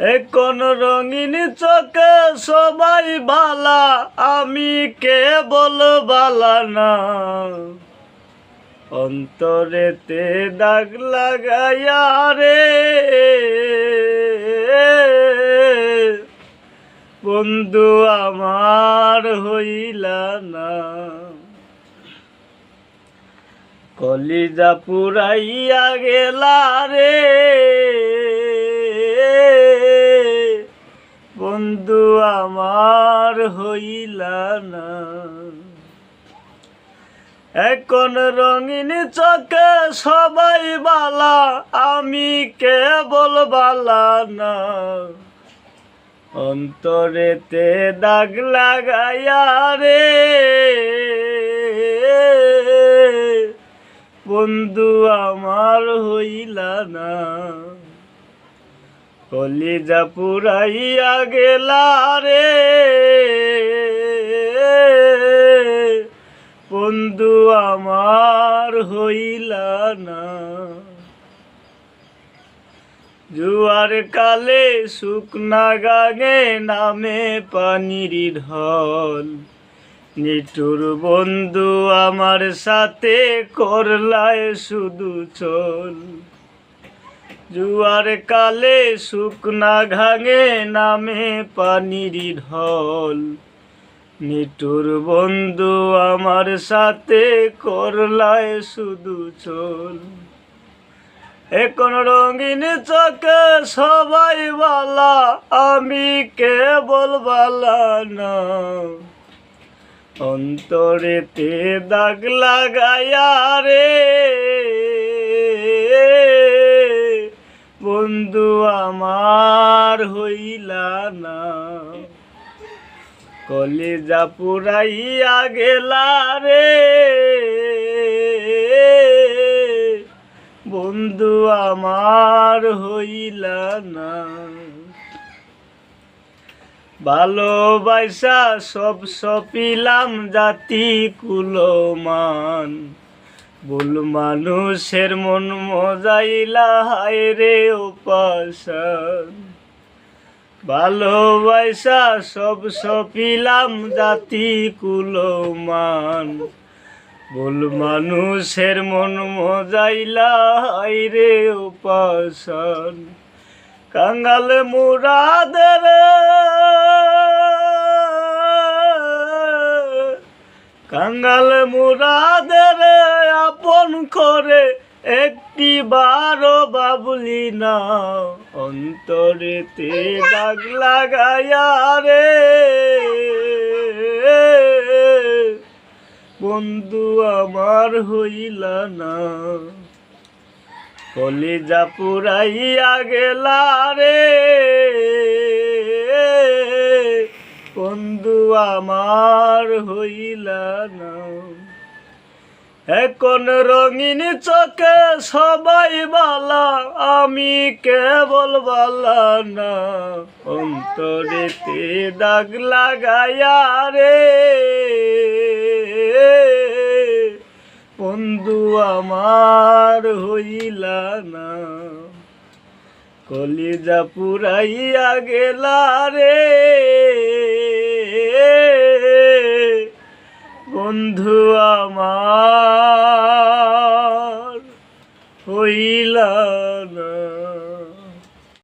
এখন রঙিন চোখে সবাই বালা, আমি কে বল বালা না। অন্তরেতে দাগ লাগাইয়া রে। বন্ধু আমার হইলা না। কলিজা পুরাইয়া গেলা রে। এখন রঙিন চোখে সবাই বালা, আমি কেবল বালা না। অন্তরেতে দাগ লাগাইয়া রে। বন্ধু আমার হইলা না। কলিজা পুরাইয়া গেলা রে। বন্ধু আমার হইলা না। জুয়ার কালে শুকনা গাঙে নামে পানির ঢল। নিটুর বন্ধু আমার সাথে করলায় শুধু চল। জুয়ার কালে শুকনা ঘাঙে নামে পানির ঢল। নিটুর বন্ধু আমার সাথে করলায় শুধু চল। এখন রঙিন চোখে সবাই বালা, আমি কেবল বালা না। অন্তরেতে দাগ লাগাইয়া রে। বন্ধু আমার হইলা না। কলিজা পুরাইয়া গেলা রে। বন্ধু আমার হইলা না। ভালোবাসা সব সপিলাম জাতি কুলমান। ভুল মানুষের মন মজাইলা হায় রে উপাসন। ভালোবাসা সব সপিলাম জাতি কুলমান। ভুল মানুষের মন মজাইলা রে উপাসন। কাঙ্গাল মুরাদের কাঙ্গাল মুরাদের আপন করে একটি বারো বাবুলি না অন্তরেতে দাগ লাগাইয়া রে। বন্ধু আমার হইলা না। কলিজা পুরাইয়া গেলা রে। বন্ধু আমার হইলা না। এখন রঙিন চোখে সবাই বালা, আমি কেবল বালা না। অন্তরেতে দাগ লাগাইয়া রে। বন্ধু আমার হইলা না। কলিজা পুরাইয়া গেলা রে। বন্ধু আমার হইলা